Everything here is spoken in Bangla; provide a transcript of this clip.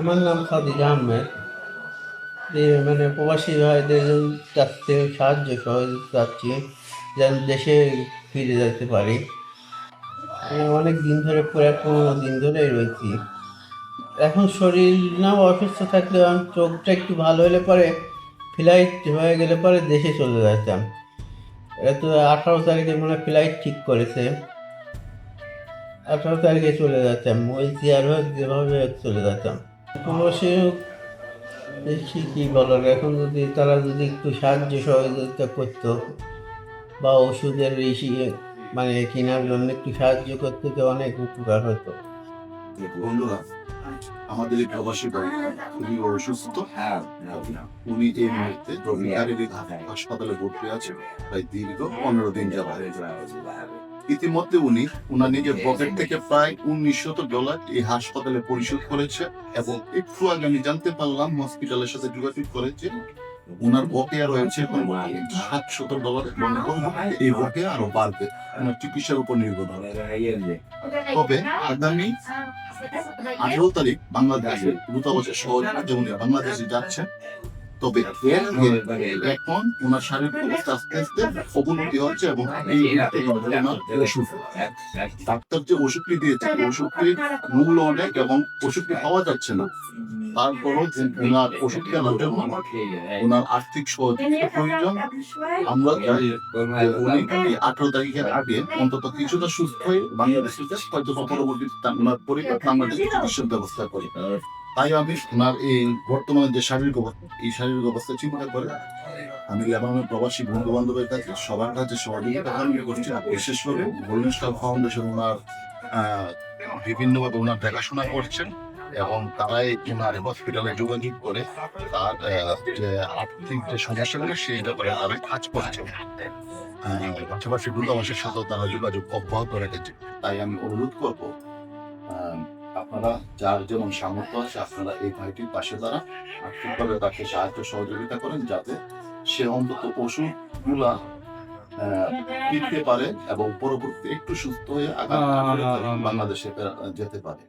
আমার নাম খাদিজা আহমেদ। মানে প্রবাসী ভাইদের থেকে সাহায্য সহযোগিতা চাচ্ছি, যেন দেশে ফিরে যেতে পারি। অনেক দিন ধরে, প্রায় পনেরো দিন ধরেই রয়েছি। এখন শরীর না অসুস্থ থাকলে চোখটা একটু ভালো হলে পরে, ফ্লাইট হয়ে গেলে পরে দেশে চলে যেতাম তো আঠারো তারিখে মনে হয় ফ্লাইট ঠিক করেছে। আঠারো তারিখে চলে যেতাম ওই চেয়ার হোক যেভাবে চলে যেতাম প্রবাসী হোক দেখি কী বলার। এখন যদি তারা যদি একটু সাহায্য সহযোগিতা করতো বা ওষুধের বেশি মানে কেনার জন্য একটু সাহায্য করতে তো অনেক উপকার হতো। বন্ধুরা, আমাদের এই প্রবাসী ভাই খুবই অসুস্থ। হ্যাঁ উনি এই মুহূর্তে হাসপাতালে ভর্তি আছে, প্রায় দীর্ঘ পনেরো দিন যাবত ইতিমধ্যে উনি উনার নিজের পকেট থেকে প্রায় উনিশশত ডলার এই হাসপাতালে পরিশোধ করেছে এবং একটু আগে আমি জানতে পারলাম হসপিটালের সাথে যোগাযোগ করেছে উনার বকেয়া রয়েছে এখন সাতশত ডলার এই বকেয়া আরও বাড়বে। উনার চিকিৎসার উপর নির্ভর করে তবে আগামী আঠারো তারিখ বাংলাদেশে দূতাবাসের সহযোগিতা উনি বাংলাদেশে যাচ্ছেন তবে এর এখন ওনার শারীরিক অবস্থা আস্তে আস্তে অবনতি হচ্ছে এবং ওষুধ ডাক্তার যে ওষুধটি দিয়েছে ওষুধটির মূল্য অনেক এবং ওষুধটি পাওয়া যাচ্ছে না। তারপরও ওনার ওষুধ কেনার জন্য ওনার আর্থিক সহযোগিতা প্রয়োজন। আমরা উনি আঠারো তারিখের আগে অন্তত কিছুটা সুস্থ হয়ে বাংলাদেশে হয়তো পরবর্তীতে ওনার পরিবার বাংলাদেশে চিকিৎসার ব্যবস্থা করে। তাই আমি ওনার এই বর্তমানে যে শারীরিক অবস্থা এই শারীরিক অবস্থা চিন্তা করে আমি লেবাননের প্রবাসী বন্ধু বান্ধবের কাছে সবার কাছে সহযোগিতা কামনা করছি বিশেষভাবে গোল্ডেন স্টার ফাউন্ডেশন ওনার বিভিন্নভাবে ওনার দেখাশোনা করছেন এবং তারাই ওনার হসপিটালে যোগাযোগ করে তার যে আর্থিক যে সমস্যাগুলো সেই ব্যাপারে তারা কাজ করছেন আহ, পাশাপাশি দূতাবাসের সাথেও তারা যোগাযোগ অব্যাহত রেখেছে। তাই আমি অনুরোধ করব আপনারা যার যেমন সামর্থ্য আছে আপনারা এই ভাইটির পাশে দাঁড়ান। আর্থিকভাবে তাকে সাহায্য সহযোগিতা করেন যাতে সে অন্তত ওষুধগুলা আহ, কিনতে পারে এবং পরবর্তী একটু সুস্থ হয়ে আগামী বাংলাদেশে যেতে পারে।